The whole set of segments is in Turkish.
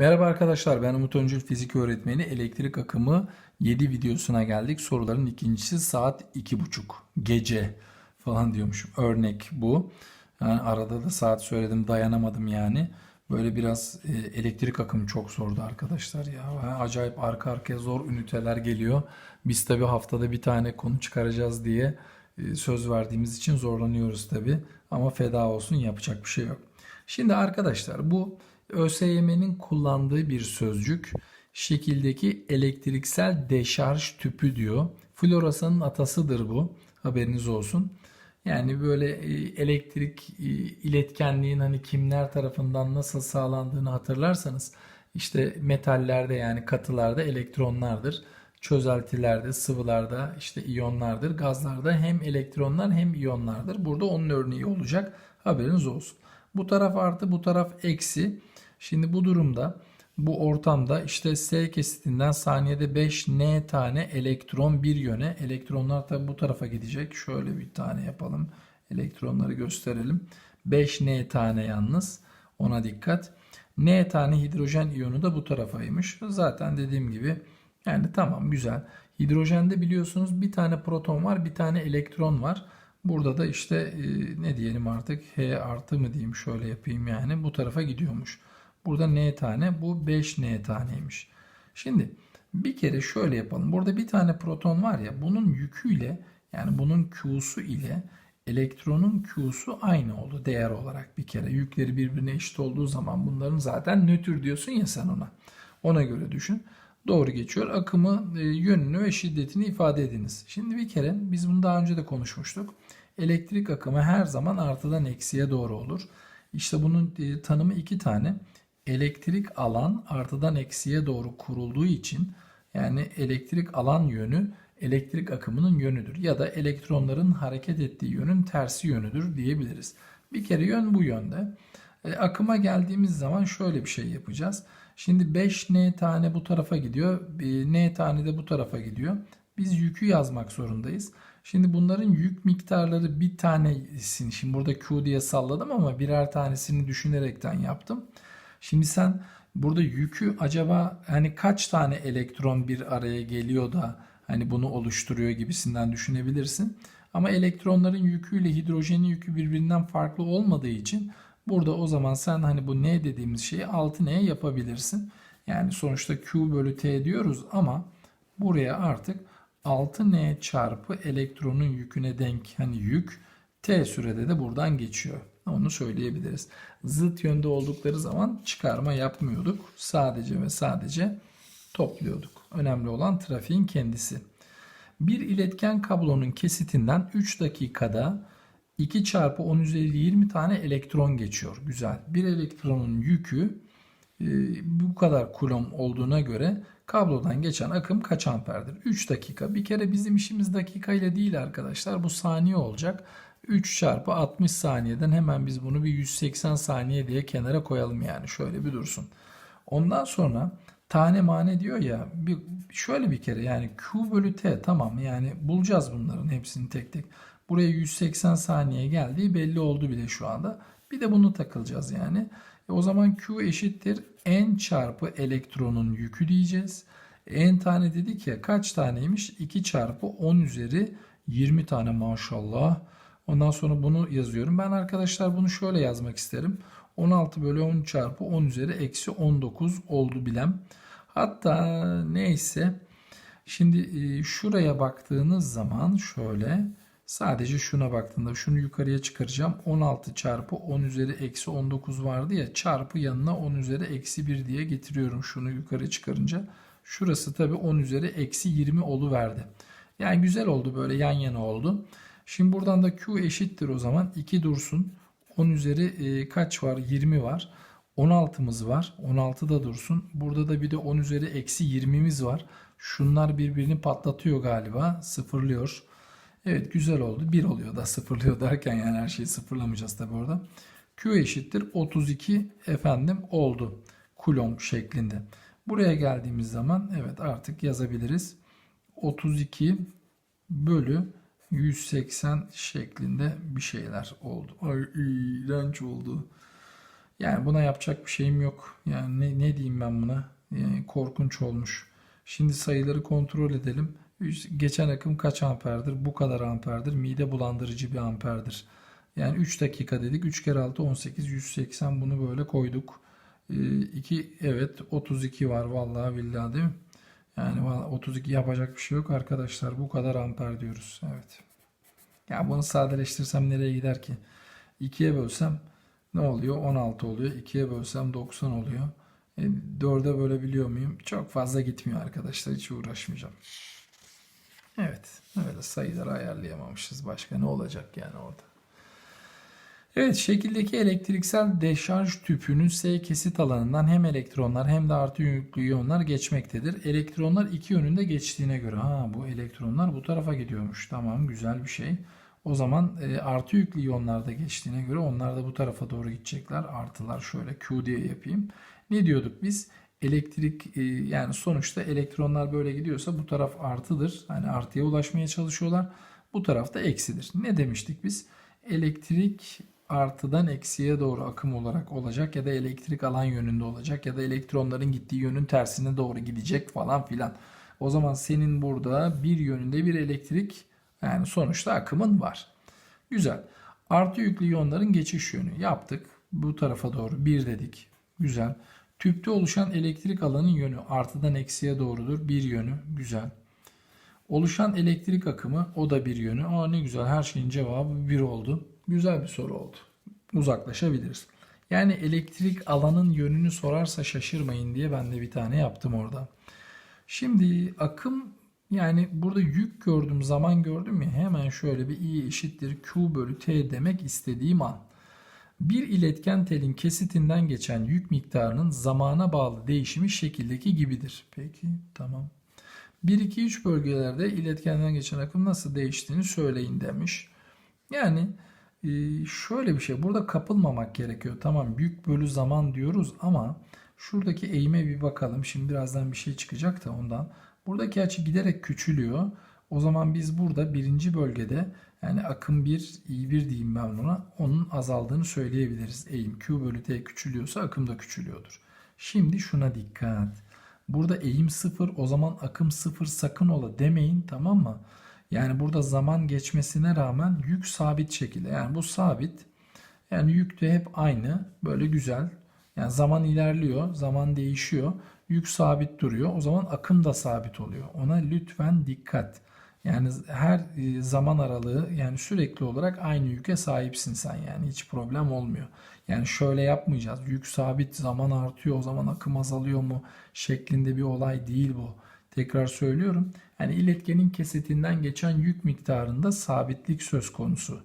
Merhaba arkadaşlar ben Umut Öncül fizik öğretmeni elektrik akımı 7 videosuna geldik. Soruların ikincisi saat 2.30 gece falan diyormuşum. Örnek bu. Yani arada da saat söyledim dayanamadım yani. Böyle biraz e, elektrik akımı çok zordu arkadaşlar ya. Acayip arka arkaya zor üniteler geliyor. Biz tabi haftada bir tane konu çıkaracağız diye e, söz verdiğimiz için zorlanıyoruz tabi. Ama feda olsun yapacak bir şey yok. Şimdi arkadaşlar bu ÖSYM'nin kullandığı bir sözcük şekildeki elektriksel deşarj tüpü diyor. Floresanın atasıdır bu. Haberiniz olsun. Yani böyle e, elektrik e, iletkenliğin hani kimler tarafından nasıl sağlandığını hatırlarsanız işte metallerde yani katılarda elektronlardır. Çözeltilerde, sıvılarda işte iyonlardır. Gazlarda hem elektronlar hem iyonlardır. Burada onun örneği olacak. Haberiniz olsun. Bu taraf artı bu taraf eksi. Şimdi bu durumda bu ortamda işte S kesitinden saniyede 5 N tane elektron bir yöne. Elektronlar tabi bu tarafa gidecek. Şöyle bir tane yapalım. Elektronları gösterelim. 5 N tane yalnız. Ona dikkat. N tane hidrojen iyonu da bu tarafaymış. Zaten dediğim gibi yani tamam güzel. Hidrojende biliyorsunuz bir tane proton var, bir tane elektron var. Burada da işte e, ne diyelim artık H artı mı diyeyim şöyle yapayım yani bu tarafa gidiyormuş. Burada n tane bu 5 n taneymiş. Şimdi bir kere şöyle yapalım. Burada bir tane proton var ya bunun yüküyle yani bunun Q'su ile elektronun Q'su aynı oldu değer olarak bir kere. Yükleri birbirine eşit olduğu zaman bunların zaten nötr diyorsun ya sen ona. Ona göre düşün. Doğru geçiyor. Akımı, e, yönünü ve şiddetini ifade ediniz. Şimdi bir kere biz bunu daha önce de konuşmuştuk. Elektrik akımı her zaman artıdan eksiye doğru olur. İşte bunun e, tanımı iki tane elektrik alan artıdan eksiye doğru kurulduğu için yani elektrik alan yönü elektrik akımının yönüdür ya da elektronların hareket ettiği yönün tersi yönüdür diyebiliriz. Bir kere yön bu yönde. E, akıma geldiğimiz zaman şöyle bir şey yapacağız. Şimdi 5 n tane bu tarafa gidiyor, n tane de bu tarafa gidiyor. Biz yükü yazmak zorundayız. Şimdi bunların yük miktarları bir tanesini, şimdi burada Q diye salladım ama birer tanesini düşünerekten yaptım. Şimdi sen burada yükü acaba hani kaç tane elektron bir araya geliyor da hani bunu oluşturuyor gibisinden düşünebilirsin. Ama elektronların yüküyle hidrojenin yükü birbirinden farklı olmadığı için burada o zaman sen hani bu N dediğimiz şeyi 6N yapabilirsin. Yani sonuçta Q bölü T diyoruz ama buraya artık 6N çarpı elektronun yüküne denk hani yük T sürede de buradan geçiyor. Onu söyleyebiliriz. Zıt yönde oldukları zaman çıkarma yapmıyorduk. Sadece ve sadece topluyorduk. Önemli olan trafiğin kendisi. Bir iletken kablonun kesitinden 3 dakikada 2 çarpı 10 üzeri 20 tane elektron geçiyor. Güzel. Bir elektronun yükü e, bu kadar kulom olduğuna göre kablodan geçen akım kaç amperdir? 3 dakika. Bir kere bizim işimiz dakika ile değil arkadaşlar. Bu saniye olacak. 3 çarpı 60 saniyeden hemen biz bunu bir 180 saniye diye kenara koyalım yani şöyle bir dursun. Ondan sonra tane mane diyor ya bir şöyle bir kere yani Q bölü T tamam yani bulacağız bunların hepsini tek tek. Buraya 180 saniye geldiği belli oldu bile şu anda. Bir de bunu takılacağız yani. E o zaman Q eşittir N çarpı elektronun yükü diyeceğiz. N tane dedik ya kaç taneymiş? 2 çarpı 10 üzeri 20 tane maşallah. Ondan sonra bunu yazıyorum. Ben arkadaşlar bunu şöyle yazmak isterim. 16 bölü 10 çarpı 10 üzeri eksi 19 oldu bilem. Hatta neyse. Şimdi e, şuraya baktığınız zaman şöyle sadece şuna baktığında şunu yukarıya çıkaracağım. 16 çarpı 10 üzeri eksi 19 vardı ya çarpı yanına 10 üzeri eksi 1 diye getiriyorum şunu yukarı çıkarınca. Şurası tabi 10 üzeri eksi 20 oluverdi. Yani güzel oldu böyle yan yana oldu. Şimdi buradan da Q eşittir o zaman 2 dursun. 10 üzeri e, kaç var? 20 var. 16'mız var. 16 da dursun. Burada da bir de 10 üzeri eksi 20'miz var. Şunlar birbirini patlatıyor galiba. Sıfırlıyor. Evet güzel oldu. 1 oluyor da sıfırlıyor derken yani her şeyi sıfırlamayacağız tabi orada. Q eşittir 32 efendim oldu. Kulomb şeklinde. Buraya geldiğimiz zaman evet artık yazabiliriz. 32 bölü 180 şeklinde bir şeyler oldu. Ay iğrenç oldu. Yani buna yapacak bir şeyim yok. Yani ne, ne diyeyim ben buna? Yani korkunç olmuş. Şimdi sayıları kontrol edelim. Geçen akım kaç amperdir? Bu kadar amperdir. Mide bulandırıcı bir amperdir. Yani 3 dakika dedik. 3 kere 6 18 180 bunu böyle koyduk. 2 evet 32 var vallahi billahi değil mi? Yani vallahi 32 yapacak bir şey yok arkadaşlar. Bu kadar amper diyoruz. Evet. Ya bunu sadeleştirsem nereye gider ki? 2'ye bölsem ne oluyor? 16 oluyor. 2'ye bölsem 90 oluyor. E, 4'e bölebiliyor muyum? Çok fazla gitmiyor arkadaşlar. Hiç uğraşmayacağım. Evet. Öyle sayıları ayarlayamamışız. Başka ne olacak yani orada? Evet, şekildeki elektriksel deşarj tüpünün S kesit alanından hem elektronlar hem de artı yüklü iyonlar geçmektedir. Elektronlar iki yönünde geçtiğine göre, ha bu elektronlar bu tarafa gidiyormuş. Tamam, güzel bir şey. O zaman e, artı yüklü iyonlar da geçtiğine göre onlar da bu tarafa doğru gidecekler. Artılar şöyle Q diye yapayım. Ne diyorduk biz? Elektrik e, yani sonuçta elektronlar böyle gidiyorsa bu taraf artıdır. Hani artıya ulaşmaya çalışıyorlar. Bu taraf da eksidir. Ne demiştik biz? Elektrik artıdan eksiye doğru akım olarak olacak ya da elektrik alan yönünde olacak ya da elektronların gittiği yönün tersine doğru gidecek falan filan. O zaman senin burada bir yönünde bir elektrik yani sonuçta akımın var. Güzel. Artı yüklü iyonların geçiş yönü yaptık. Bu tarafa doğru bir dedik. Güzel. Tüpte oluşan elektrik alanın yönü artıdan eksiye doğrudur. Bir yönü. Güzel. Oluşan elektrik akımı o da bir yönü. Aa ne güzel her şeyin cevabı bir oldu. Güzel bir soru oldu. Uzaklaşabiliriz. Yani elektrik alanın yönünü sorarsa şaşırmayın diye ben de bir tane yaptım orada. Şimdi akım yani burada yük gördüm, zaman gördüm ya hemen şöyle bir i eşittir q bölü t demek istediğim an. Bir iletken telin kesitinden geçen yük miktarının zamana bağlı değişimi şekildeki gibidir. Peki tamam. 1-2-3 bölgelerde iletkenden geçen akım nasıl değiştiğini söyleyin demiş. Yani e, şöyle bir şey burada kapılmamak gerekiyor. Tamam yük bölü zaman diyoruz ama şuradaki eğime bir bakalım. Şimdi birazdan bir şey çıkacak da ondan. Buradaki açı giderek küçülüyor. O zaman biz burada birinci bölgede yani akım 1, i1 diyeyim ben buna. Onun azaldığını söyleyebiliriz. Eğim Q bölü T küçülüyorsa akım da küçülüyordur. Şimdi şuna dikkat. Burada eğim 0 o zaman akım 0 sakın ola demeyin tamam mı? Yani burada zaman geçmesine rağmen yük sabit şekilde. Yani bu sabit. Yani yük de hep aynı. Böyle güzel. Yani zaman ilerliyor. Zaman değişiyor. Yük sabit duruyor. O zaman akım da sabit oluyor. Ona lütfen dikkat. Yani her e, zaman aralığı yani sürekli olarak aynı yüke sahipsin sen yani hiç problem olmuyor. Yani şöyle yapmayacağız. Yük sabit zaman artıyor o zaman akım azalıyor mu şeklinde bir olay değil bu. Tekrar söylüyorum. Yani iletkenin kesitinden geçen yük miktarında sabitlik söz konusu.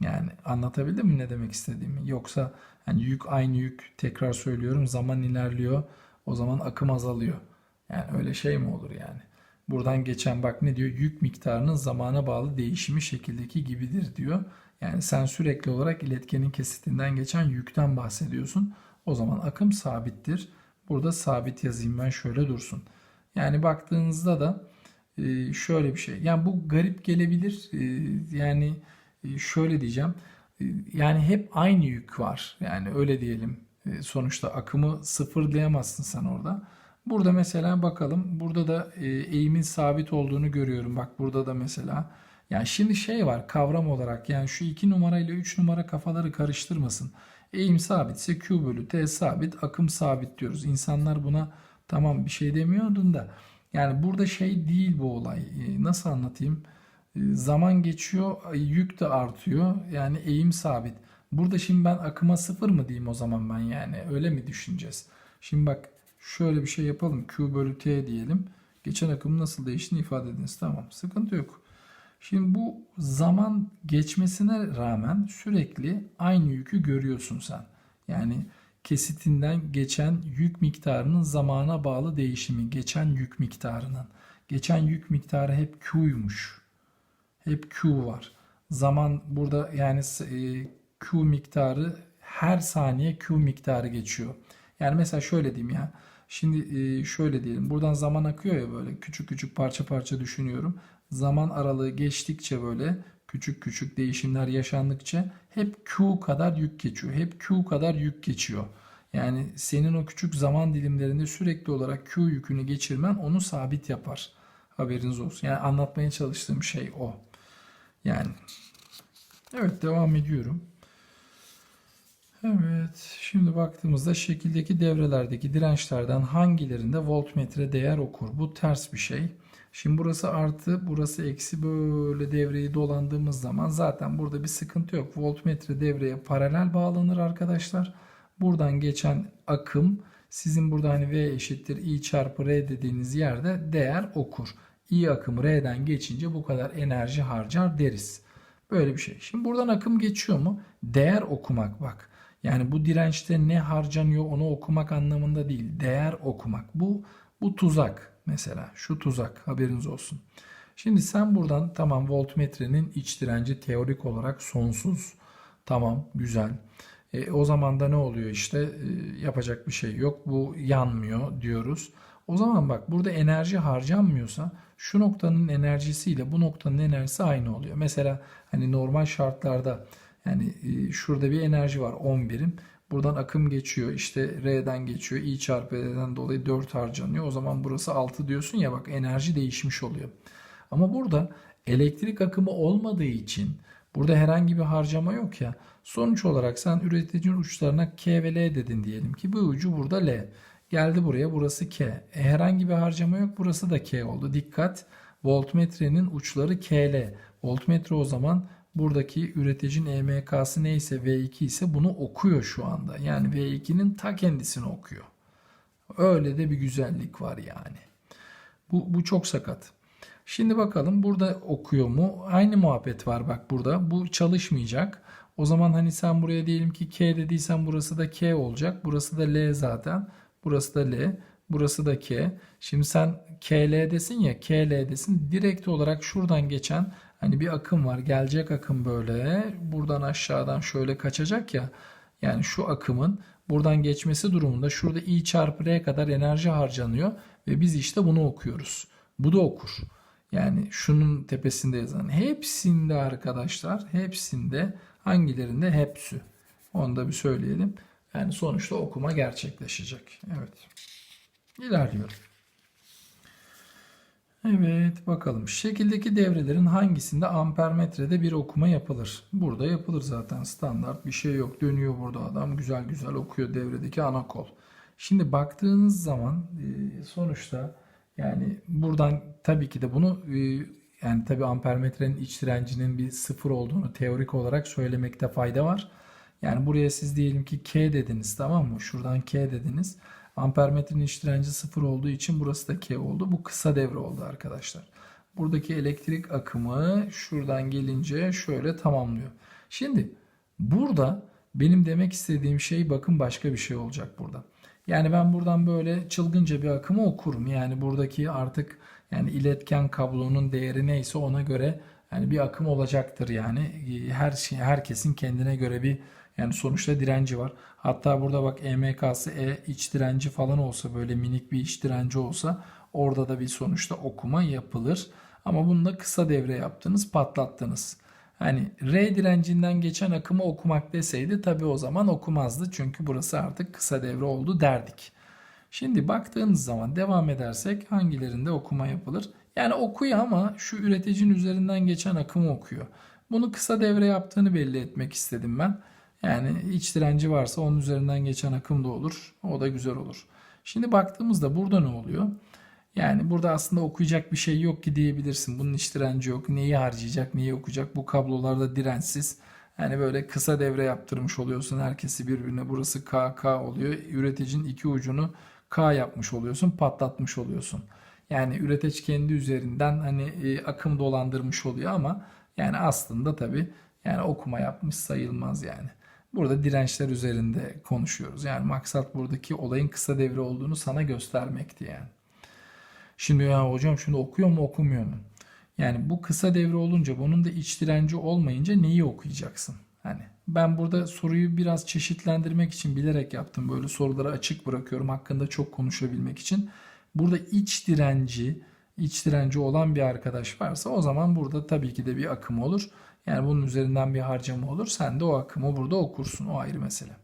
Yani anlatabildim mi ne demek istediğimi? Yoksa hani yük aynı yük tekrar söylüyorum zaman ilerliyor o zaman akım azalıyor. Yani öyle şey mi olur yani? Buradan geçen bak ne diyor? Yük miktarının zamana bağlı değişimi şekildeki gibidir diyor. Yani sen sürekli olarak iletkenin kesitinden geçen yükten bahsediyorsun. O zaman akım sabittir. Burada sabit yazayım ben şöyle dursun. Yani baktığınızda da e, şöyle bir şey. Yani bu garip gelebilir. E, Yani e, şöyle diyeceğim. Yani hep aynı yük var. Yani öyle diyelim. Sonuçta akımı sıfırlayamazsın sen orada. Burada mesela bakalım. Burada da eğimin sabit olduğunu görüyorum. Bak burada da mesela. Yani şimdi şey var kavram olarak yani şu 2 numara ile 3 numara kafaları karıştırmasın. Eğim sabitse Q bölü T sabit, akım sabit diyoruz. İnsanlar buna tamam bir şey demiyordun da. Yani burada şey değil bu olay. E, Nasıl anlatayım? E, Zaman geçiyor, yük de artıyor. Yani eğim sabit. Burada şimdi ben akıma sıfır mı diyeyim o zaman ben yani? Öyle mi düşüneceğiz? Şimdi bak şöyle bir şey yapalım. Q bölü T diyelim. Geçen akım nasıl değiştiğini ifade ediniz. Tamam sıkıntı yok. Şimdi bu zaman geçmesine rağmen sürekli aynı yükü görüyorsun sen. Yani kesitinden geçen yük miktarının zamana bağlı değişimi. Geçen yük miktarının. Geçen yük miktarı hep Q'ymuş. Hep Q var. Zaman burada yani e, Q miktarı her saniye Q miktarı geçiyor. Yani mesela şöyle diyeyim ya. Şimdi e, şöyle diyelim. Buradan zaman akıyor ya böyle küçük küçük parça parça düşünüyorum. Zaman aralığı geçtikçe böyle küçük küçük değişimler yaşandıkça hep Q kadar yük geçiyor. Hep Q kadar yük geçiyor. Yani senin o küçük zaman dilimlerinde sürekli olarak Q yükünü geçirmen onu sabit yapar. Haberiniz olsun. Yani anlatmaya çalıştığım şey o. Yani evet devam ediyorum. Evet, şimdi baktığımızda şekildeki devrelerdeki dirençlerden hangilerinde voltmetre değer okur? Bu ters bir şey. Şimdi burası artı, burası eksi böyle devreyi dolandığımız zaman zaten burada bir sıkıntı yok. Voltmetre devreye paralel bağlanır arkadaşlar. Buradan geçen akım sizin burada hani V eşittir I çarpı R dediğiniz yerde değer okur. I akımı R'den geçince bu kadar enerji harcar deriz. Böyle bir şey. Şimdi buradan akım geçiyor mu? Değer okumak bak. Yani bu dirençte ne harcanıyor onu okumak anlamında değil. Değer okumak. Bu bu tuzak mesela. Şu tuzak haberiniz olsun. Şimdi sen buradan tamam voltmetrenin iç direnci teorik olarak sonsuz. Tamam güzel. E, o zaman da ne oluyor işte E, yapacak bir şey yok. Bu yanmıyor diyoruz. O zaman bak burada enerji harcanmıyorsa şu noktanın enerjisiyle bu noktanın enerjisi aynı oluyor. Mesela hani normal şartlarda yani e, şurada bir enerji var 10 birim. Buradan akım geçiyor işte R'den geçiyor. I çarpı R'den dolayı 4 harcanıyor. O zaman burası 6 diyorsun ya bak enerji değişmiş oluyor. Ama burada elektrik akımı olmadığı için burada herhangi bir harcama yok ya. Sonuç olarak sen üreticinin uçlarına K ve L dedin diyelim ki bu ucu burada L. Geldi buraya burası K. E, herhangi bir harcama yok burası da K oldu. Dikkat voltmetrenin uçları KL. Voltmetre o zaman buradaki üreticinin EMK'sı neyse V2 ise bunu okuyor şu anda. Yani V2'nin ta kendisini okuyor. Öyle de bir güzellik var yani. Bu, bu çok sakat. Şimdi bakalım burada okuyor mu? Aynı muhabbet var bak burada. Bu çalışmayacak. O zaman hani sen buraya diyelim ki K dediysen burası da K olacak. Burası da L zaten. Burası da L. Burası da K. Şimdi sen KL'desin ya KL'desin. Direkt olarak şuradan geçen hani bir akım var. Gelecek akım böyle. Buradan aşağıdan şöyle kaçacak ya. Yani şu akımın buradan geçmesi durumunda şurada I çarpı R kadar enerji harcanıyor. Ve biz işte bunu okuyoruz. Bu da okur. Yani şunun tepesinde yazan hepsinde arkadaşlar hepsinde hangilerinde hepsi. Onu da bir söyleyelim. Yani sonuçta okuma gerçekleşecek. Evet. İlerliyorum. Evet bakalım. Şekildeki devrelerin hangisinde ampermetrede bir okuma yapılır? Burada yapılır zaten standart bir şey yok. Dönüyor burada adam güzel güzel okuyor devredeki ana kol. Şimdi baktığınız zaman e, sonuçta yani buradan tabii ki de bunu e, yani tabii ampermetrenin iç direncinin bir sıfır olduğunu teorik olarak söylemekte fayda var. Yani buraya siz diyelim ki K dediniz tamam mı? Şuradan K dediniz. Ampermetrenin iç direnci sıfır olduğu için burası da K oldu. Bu kısa devre oldu arkadaşlar. Buradaki elektrik akımı şuradan gelince şöyle tamamlıyor. Şimdi burada benim demek istediğim şey bakın başka bir şey olacak burada. Yani ben buradan böyle çılgınca bir akımı okurum. Yani buradaki artık yani iletken kablonun değeri neyse ona göre yani bir akım olacaktır yani. Her şey herkesin kendine göre bir yani sonuçta direnci var. Hatta burada bak EMK'sı E iç direnci falan olsa böyle minik bir iç direnci olsa orada da bir sonuçta okuma yapılır. Ama bunu da kısa devre yaptınız, patlattınız. Hani R direncinden geçen akımı okumak deseydi tabii o zaman okumazdı. Çünkü burası artık kısa devre oldu derdik. Şimdi baktığınız zaman devam edersek hangilerinde okuma yapılır? Yani okuyor ama şu üreticinin üzerinden geçen akımı okuyor. Bunu kısa devre yaptığını belli etmek istedim ben. Yani iç direnci varsa onun üzerinden geçen akım da olur. O da güzel olur. Şimdi baktığımızda burada ne oluyor? Yani burada aslında okuyacak bir şey yok ki diyebilirsin. Bunun iç direnci yok. Neyi harcayacak, neyi okuyacak? Bu kablolarda dirençsiz. Yani böyle kısa devre yaptırmış oluyorsun. Herkesi birbirine burası K, K oluyor. Üreticinin iki ucunu K yapmış oluyorsun. Patlatmış oluyorsun. Yani üretici kendi üzerinden hani e, akım dolandırmış oluyor ama yani aslında tabii yani okuma yapmış sayılmaz yani. Burada dirençler üzerinde konuşuyoruz. Yani maksat buradaki olayın kısa devre olduğunu sana göstermekti yani. Şimdi ya hocam şimdi okuyor mu okumuyor mu? Yani bu kısa devre olunca bunun da iç direnci olmayınca neyi okuyacaksın? Hani ben burada soruyu biraz çeşitlendirmek için bilerek yaptım. Böyle soruları açık bırakıyorum hakkında çok konuşabilmek için. Burada iç direnci, iç direnci olan bir arkadaş varsa o zaman burada tabii ki de bir akım olur. Yani bunun üzerinden bir harcama olur. Sen de o akımı burada okursun. O ayrı mesele.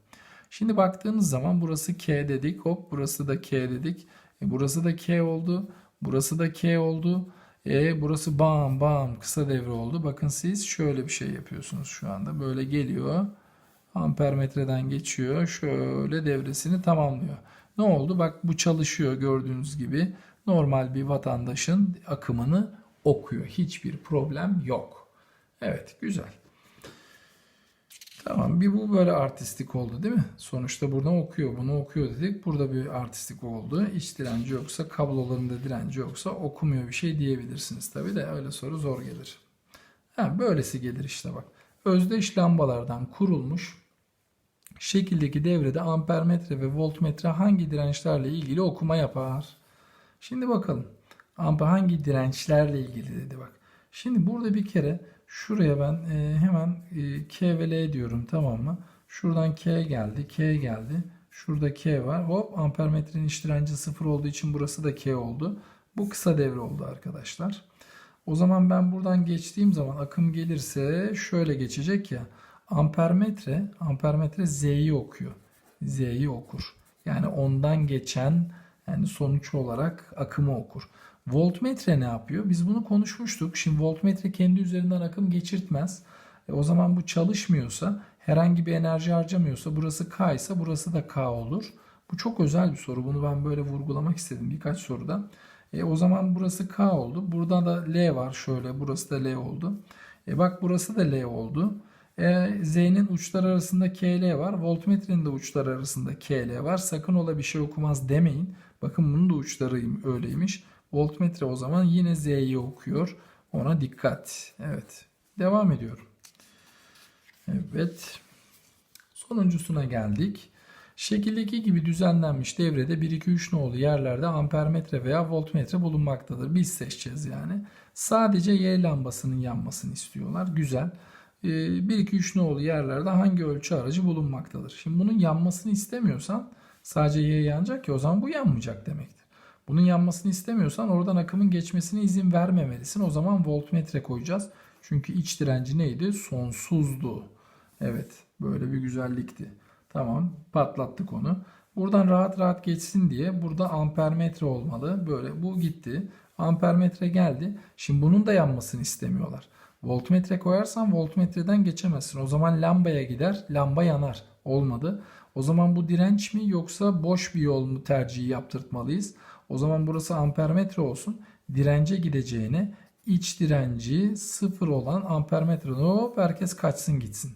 Şimdi baktığınız zaman burası K dedik. Hop burası da K dedik. E, burası da K oldu. Burası da K oldu. E, burası bam bam kısa devre oldu. Bakın siz şöyle bir şey yapıyorsunuz şu anda. Böyle geliyor. Ampermetreden geçiyor. Şöyle devresini tamamlıyor. Ne oldu? Bak bu çalışıyor gördüğünüz gibi. Normal bir vatandaşın akımını okuyor. Hiçbir problem yok. Evet güzel. Tamam bir bu böyle artistik oldu değil mi? Sonuçta buradan okuyor bunu okuyor dedik. Burada bir artistik oldu. İç direnci yoksa kablolarında direnci yoksa okumuyor bir şey diyebilirsiniz. Tabi de öyle soru zor gelir. Ha, böylesi gelir işte bak. Özdeş lambalardan kurulmuş şekildeki devrede ampermetre ve voltmetre hangi dirençlerle ilgili okuma yapar? Şimdi bakalım. Amper hangi dirençlerle ilgili dedi bak. Şimdi burada bir kere şuraya ben e, hemen e, K ve L diyorum tamam mı? Şuradan K geldi, K geldi. Şurada K var. Hop ampermetrenin iç direnci sıfır olduğu için burası da K oldu. Bu kısa devre oldu arkadaşlar. O zaman ben buradan geçtiğim zaman akım gelirse şöyle geçecek ya. Ampermetre, ampermetre Z'yi okuyor. Z'yi okur. Yani ondan geçen yani sonuç olarak akımı okur. Voltmetre ne yapıyor? Biz bunu konuşmuştuk. Şimdi voltmetre kendi üzerinden akım geçirtmez. E, o zaman bu çalışmıyorsa, herhangi bir enerji harcamıyorsa, burası K ise burası da K olur. Bu çok özel bir soru. Bunu ben böyle vurgulamak istedim birkaç soruda. E, o zaman burası K oldu. Burada da L var şöyle. Burası da L oldu. E, bak burası da L oldu. E, Z'nin uçlar arasında KL var. Voltmetrenin de uçlar arasında KL var. Sakın ola bir şey okumaz demeyin. Bakın bunun da uçları öyleymiş. Voltmetre o zaman yine Z'yi okuyor. Ona dikkat. Evet. Devam ediyorum. Evet. Sonuncusuna geldik. Şekildeki gibi düzenlenmiş devrede 1 2 3 nolu yerlerde ampermetre veya voltmetre bulunmaktadır. Biz seçeceğiz yani. Sadece Y lambasının yanmasını istiyorlar. Güzel. 1 2 3 nolu yerlerde hangi ölçü aracı bulunmaktadır? Şimdi bunun yanmasını istemiyorsan sadece Y yanacak ki o zaman bu yanmayacak demektir. Bunun yanmasını istemiyorsan oradan akımın geçmesine izin vermemelisin. O zaman voltmetre koyacağız. Çünkü iç direnci neydi? Sonsuzdu. Evet, böyle bir güzellikti. Tamam, patlattık onu. Buradan rahat rahat geçsin diye burada ampermetre olmalı. Böyle bu gitti. Ampermetre geldi. Şimdi bunun da yanmasını istemiyorlar. Voltmetre koyarsan voltmetreden geçemezsin. O zaman lambaya gider, lamba yanar. Olmadı. O zaman bu direnç mi yoksa boş bir yol mu tercihi yaptırtmalıyız? O zaman burası ampermetre olsun. Dirence gideceğine iç direnci sıfır olan ampermetre. Hop herkes kaçsın gitsin.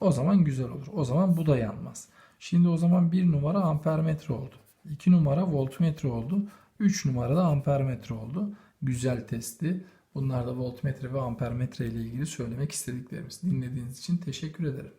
O zaman güzel olur. O zaman bu da yanmaz. Şimdi o zaman bir numara ampermetre oldu. 2 numara voltmetre oldu. 3 numara da ampermetre oldu. Güzel testi. Bunlar da voltmetre ve ampermetre ile ilgili söylemek istediklerimiz. Dinlediğiniz için teşekkür ederim.